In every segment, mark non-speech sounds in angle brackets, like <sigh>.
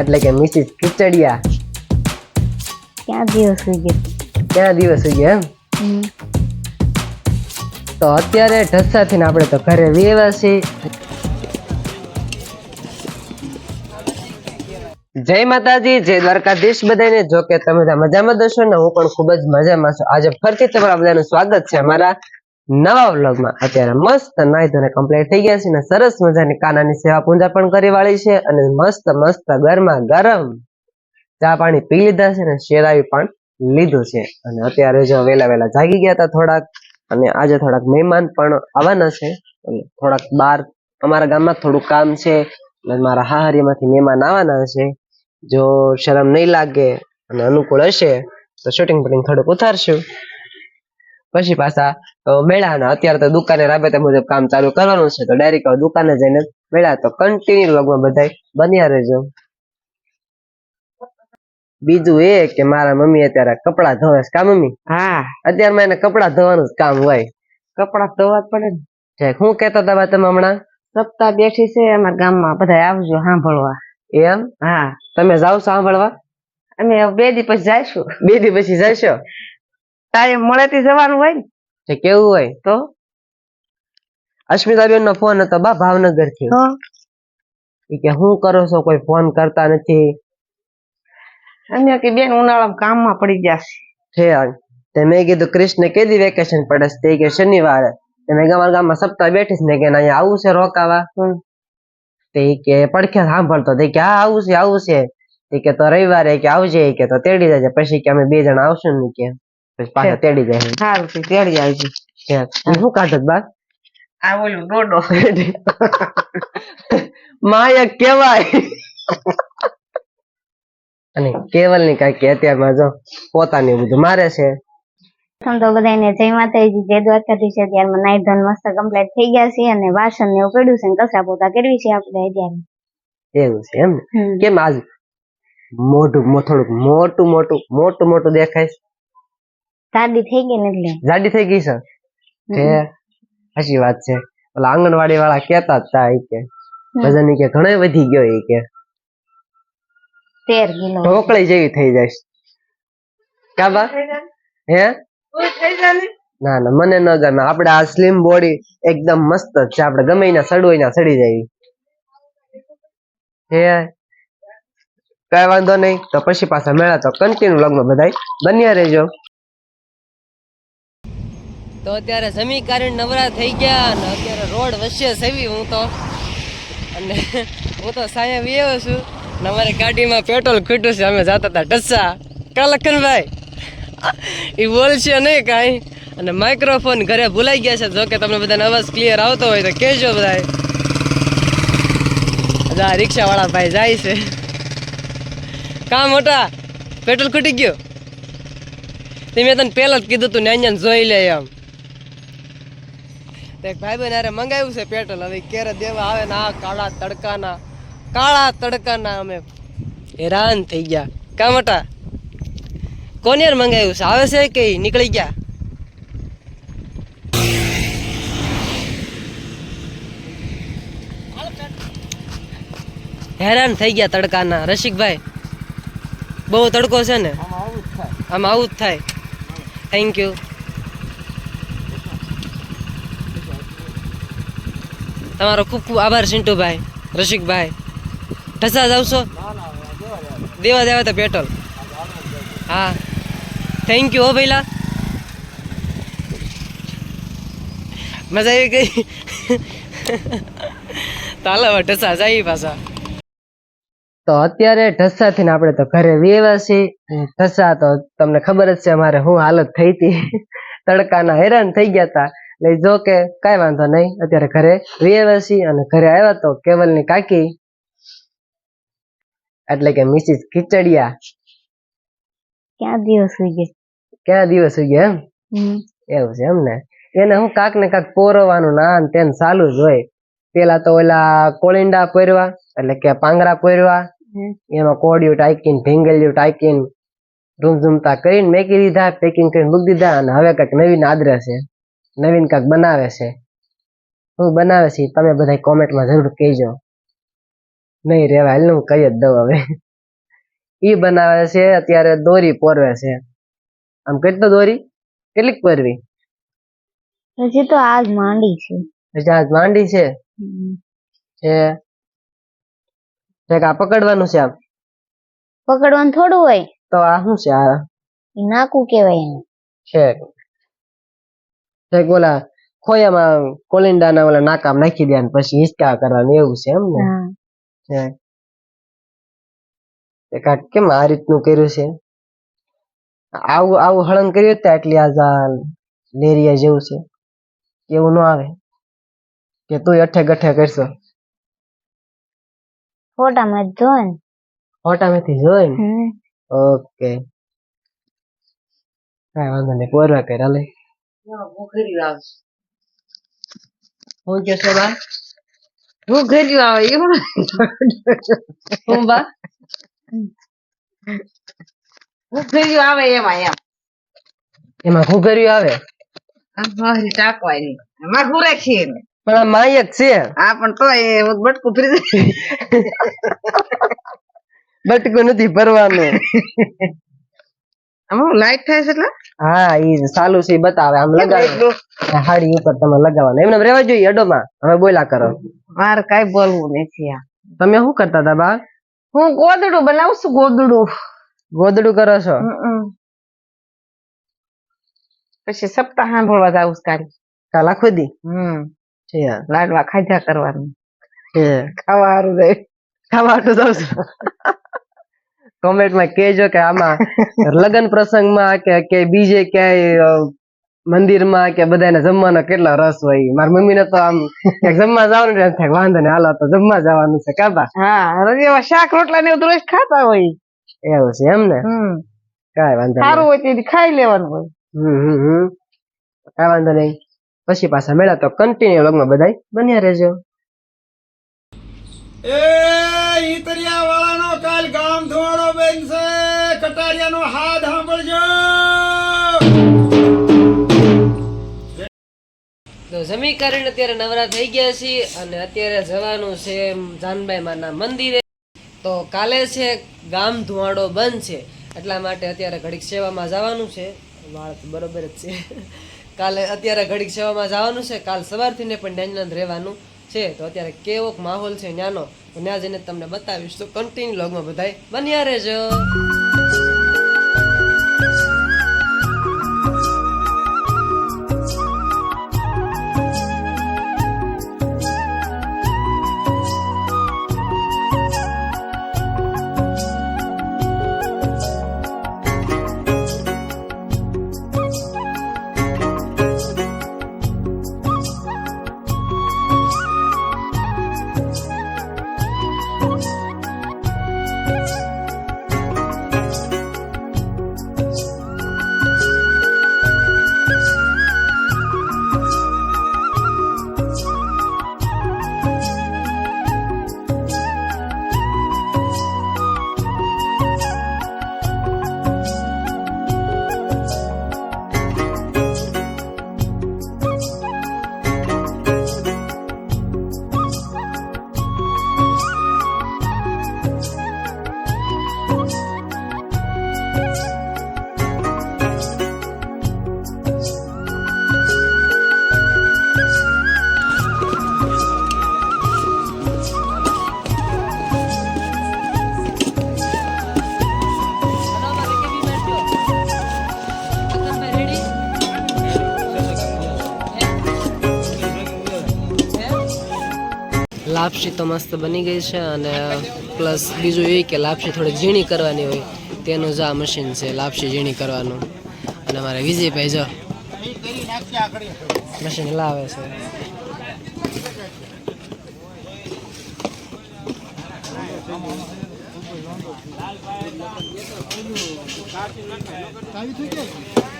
એટલે કે મિસિસ ખીચડિયા. ક્યાં દિવસ સુઈ ગયો? ક્યાં દિવસ થઈ ગયા એમ? તો અત્યારે ઢસાથી આપણે તો ઘરે વેવા છે જય માતાજી જય દ્વારકાધીશ બધાને જો કે તમે મજામાં દશો ને હું પણ ખૂબ જ મજામાં છું. આજે ફરીથી તમારા બધાનું સ્વાગત છે અમારા નવા વ્લોગમાં અત્યારે મસ્ત નાઈ ધોને કમ્પ્લીટ થઈ ગયા છે ને સરસ મજાની કાનાની સેવા પૂજા પણ કરી વાળી છે અને મસ્ત મસ્ત ગરમા ગરમ ચા પાણી પી લીધા છે ને શેરાવી પણ લીધું છે. અને અત્યારે જો વેલા વેલા જાગી ગયા હતા થોડાક અને આજે થોડાક મહેમાન પણ આવવાના છે. અને થોડાક બાર અમારા ગામમાં થોડું કામ છે અને મારા હાહરીમાંથી મહેમાન આવવાના છે. જો શરમ નહીં લાગે અને અનુકૂળ હશે તો શૂટિંગ બુટિંગ થોડુંક ઉતારશું. પછી પાછા મેળાના અત્યારે તો દુકાને રાબેતા મુજબ કામ ચાલુ કરવાનું છે તો ડાયરેક્ટ દુકાને જઈને મેળા તો કન્ટિન્યુ લગમાં બધા બન્યા રહેજો. બીજું એ કે મારા મમ્મી અત્યારે કપડા ધોવે છે કા મમ્મી? હા. અત્યારમાં એને કપડા ધોવાનું જ કામ હોય. કપડા ધોવા જ પડે ને. હું કેતા હતા તમે હમણાં? સપ્તાહ બેઠી છે અમારા ગામમાં બધા આવજો સાંભળવા. એમ? હા. તમે છો સાંભળવા? અમે બે દી પછી જઈશું. બે દી પછી જશો? ટાઈમ મળેથી જવાનું હોય ને? કેવું હોય? તો? અસ્મિતાબેન નો ફોન હતો બા ભાવનગરથી કે હું કરો છો? કોઈ ફોન કરતા નથી. અમે કે બેન ઉનાળામાં કામમાં પડી જશે છે તે મેં કીધું કૃષ્ણ કેદી વેકેશન પડે છે? તે કે શનિવારે. તે મેં અમારા ગામમાં સપ્તાહ બેઠીશ ને કે અહીંયા આવું છે રોકાવા. તે કે પડખે સાંભળતો. તે કે હા આવું છે આવું છે. તે કે તો રવિવારે કે આવજે. કે તો તેડી જજે પછી કે અમે બે જણા આવશું ને કે. પછી પાછા તેડી જાય. સારું થી તેડી આવજો. શું કાઢત બા આ ઓલું ડોડો. માયા કેવાય અને કેવલની કાકી અત્યારમાં જો પોતાની બધું મારે છે. પ્રથમ તો બધાને જય માતાજી જય દ્વારકાધીશ અત્યારમાં નાઈ ધોન મસ્ત કમ્પ્લીટ થઈ ગયા છે અને વાસણ ને એવું છે ને કચરા પોતા કરવી છે આપણે અત્યારે. એવું છે એમ કેમ આજ મોઢું થોડુંક મોટું મોટું મોટું મોટું દેખાય છે? શાદી થઈ ગઈ ને એટલે. જાડી થઈ ગઈ સર છે સાચી વાત છે. ઓલા આંગણવાડી વાળા કેતા હતા એ કે વજન કે ઘણો વધી ગયો એ કે. તેર કિલો. ઢોકળી જેવી થઈ જાય. કા બા? હે? ના? ના મને ન ગમે. આપણે આ સ્લિમ બોડી એકદમ મસ્ત જ છે. આપણે ગમે એના સડવું ના સડી જાય. હે? કઈ વાંધો નહીં. તો પછી પાછા મેળા તો કન્ટિન્યુ લગ્ન બધાય. બન્યા રહેજો. તો અત્યારે જમી કારણ નવરા થઈ ગયા અને અત્યારે રોડ વચ્ચે સેવી હું તો. અને હું તો સાયા વિયો છું અને અમારી ગાડીમાં પેટ્રોલ ખૂટ્યું છે, અમે જતા હતા ઢસા. કા લખનભાઈ? એ બોલશે નહીં કાંઈ. અને માઇક્રોફોન ઘરે ભૂલાઈ ગયા છે, જો કે તમને બધાને અવાજ ક્લિયર આવતો હોય તો કહેજો બધાય. આ રિક્ષાવાળા ભાઈ જાય છે. કામ મોટા, પેટ્રોલ ખૂટી ગયો? તે મેં તને પહેલાં જ કીધું તું ને જોઈ લે એમ. તો એક ભાઈ બહેન અરે મંગાવ્યું છે પેટ્રોલ. હવે ક્યારે દેવા આવે ને આ કાળા તડકાના કાળા તડકાના અમે હેરાન થઈ ગયા. કા મોટા? કોને યાર મંગાવ્યું છે? આવે છે કે નીકળી ગયા? હેરાન થઈ ગયા તડકાના. રસિકભાઈ બહુ તડકો છે ને? આમ આવું જ થાય. થેન્ક યુ તમારો ખૂબ ખૂબ આભાર સિન્ટુભાઈ રસિકભાઈ. ઢસા જાવશો દેવા દેવા તો પેટ્રોલ. હા. થેન્ક યુ હો ભાઈલા. મજા આવી ગઈ. ચાલો ઢસા જાય પાછા. તો અત્યારે ઢસાથી ને આપણે તો ઘરે વેવા છીએ. ઢસા તો તમને ખબર જ છે, અમારે શું હાલત થઈ હતી. તડકાના હેરાન થઈ ગયા હતા. એટલે જો કે કાંઈ વાંધો નહીં અત્યારે ઘરે છીએ અને ઘરે આવ્યા તો કેવલની કાકી એટલે કે મિસિસ ખીચડિયા. ક્યાં દિવસ સુઈ ગયો? ક્યાં દિવસ થઈ ગયા એમ? એવું છે એમ ને? એને હું કાક ને કાક પોરવાનું ના તેને ચાલુ જ હોય. પેલા તો ઓલા કોળિંડા પોરવા એટલે કે પાંગરા પોરવા એમાં કોડિયું ટાઈકીને ભીંગલિયું ટાઈકીને રૂમઝૂમતા કરીને મેકી દીધા પેકિંગ કરીને મૂકી દીધા અને હવે કંઈક નવી આદરે છે. નવીન કાક બનાવે છે. હું બનાવે છે તમે બધા કોમેન્ટમાં જરૂર કહેજો. નહીં રેવા એટલે હું કહી જ દઉં હવે. એ બનાવે છે અત્યારે દોરી પોરવે છે. આમ કેટલો દોરી? કેટલીક પરવી? હજી તો આજ માંડી છે. હજી આજ માંડી છે. છે. આ પકડવાનું છે આમ? પકડવાનું થોડું હોય. તો આ શું છે આ? નાકું કેવાય છે. છે ઓલા ખોયામાં કોલિંડાના ઓલા નાકામ નાખી દે ને પછી હિંચકા કરવાનું એવું છે એમ ને? કાક કેમ આ રીતનું કર્યું છે? આવું આવું હળંગ કર્યું હોત એટલી આજ આ લેરિયા જેવું છે. એવું ન આવે. કે તું અઠે ગઠે કરશો. ફોટામાં જ જો ને. ફોટામાંથી જોઈ ને? ઓકે. કાંઈ વાંધો નહીં પોરવા કર આવે હું કે છો બા? ભૂખરી આવે એવું હું બા? ભૂખરી આવે એમાં એમ. એમાં ઘૂઘર્યું આવે? આ મારી નહીં. એમાં ઘૂરે છીએ પણ આ માયક છે. હા પણ તો એ બટકું ફરી જાય બટકું નથી ભરવાનું. આમાં લાઈટ થાય છે એટલે? હા ઈ ચાલુ છે બતાવે. આમ લગાવે. હાડી ઉપર તમે લગાવવાનું. એમને રહેવા જોઈએ અડોમાં. હવે બોલા કરો. મારે કઈ બોલવું નથી આ. તમે શું કરતા હતા બા? હું ગોદડું બનાવું છું ગોદડું. ગોદડું કરો છો? પછી સપ્તાહ સાંભળવા જાવ કાલે. કાલ આખો દી? હમ. લાડવા ખાધા કરવાનું. ખાવા હારું જાય ખાવા હાટુ જાવ કોમેન્ટમાં કહેજો કે આમાં <laughs> લગ્ન પ્રસંગમાં કે કે બીજે ક્યાંય મંદિરમાં કે બધાને જમવાનો કેટલો રસ હોય મારી મમ્મીને તો આમ જમવા જવાનું એમ થાય વાંધો ને હાલો તો જમવા જવાનું છે કાબા હા શાક રોટલા ને એવું રોજ ખાતા હોય. એવું છે એમ ને? હમ. કાંઈ વાંધો સારું હોય તે ખાઈ લેવાનું હોય. હમ હમ કાંઈ વાંધો નહીં. પછી પાછા મેળા તો કન્ટિન્યુ લગ્ન બધાય. બન્યા રહેજો. એ ઈતરિયા વાળાનો કાલ ગામ ધોળો બેન છે. કટારિયાનો હાથ સાંભળજો. તો જમી કરીને અત્યારે નવરા થઈ ગયા છે અને અત્યારે જવાનું છે જાનબાઈ માના મંદિરે. તો કાલે છે ગામ ધુવાડો બંધ છે, એટલા માટે અત્યારે ઘડીક સેવામાં જવાનું છે. વાળ બરોબર જ છે. કાલે અત્યારે ઘડીક સેવામાં જવાનું છે. કાલ સવારથી ને પણ ડેન્જન રહેવાનું. છે, તો અત્યારે કેવોક માહોલ છે ન્યાનો. ત્યાં જઈને તમને બતાવીશ. તો કન્ટિન્યુ લોગમાં બધાય બન્યા રહેજો. લાપસી તો મસ્ત બની ગઈ છે અને પ્લસ બીજું એ કે લાપસી થોડી ઝીણી કરવાની હોય, તેનું જ આ મશીન છે, લાપસી ઝીણી કરવાનું. અને મારા વિજયભાઈ જો મશીન લાવે છે. લાલભાઈ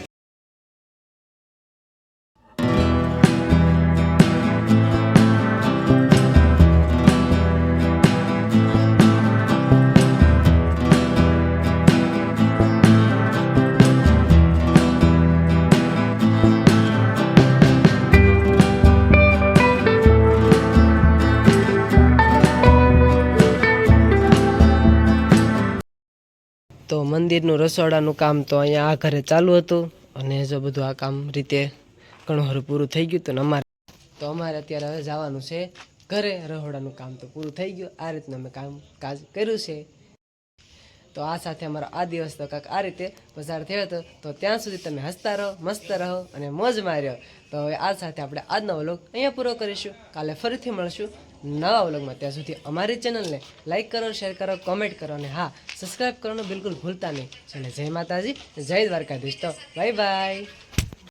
તો મંદિરનું રસોડાનું કામ તો અહીંયા આ ઘરે ચાલુ હતું. અને જો બધું આ કામ રીતે ઘણું પૂરું થઈ ગયું હતું ને અમારે તો અમારે અત્યારે હવે જવાનું છે. ઘરે રહોડાનું કામ તો પૂરું થઈ ગયું. આ રીતનું અમે કામ કાજ કર્યું છે. તો આ સાથે અમારો આ દિવસ તો કાંક આ રીતે પસાર થયો હતો. તો ત્યાં સુધી તમે હસતા રહો, મસ્ત રહો અને મોજ માર્યો. તો હવે આ સાથે આપણે આજનો વ્લોગ અહીંયા પૂરો કરીશું. કાલે ફરીથી મળશું. નવા વ્લોગમાં ત્યાં સુધી અમારી ચેનલને લાઇક કરો, શેર કરો કોમેન્ટ કરો અને હા સબસ્ક્રાઈબ કરવાનું બિલકુલ ભૂલતા નહીં. ચલે, જય માતાજી, જય દ્વારકાધીશ. તો બાય બાય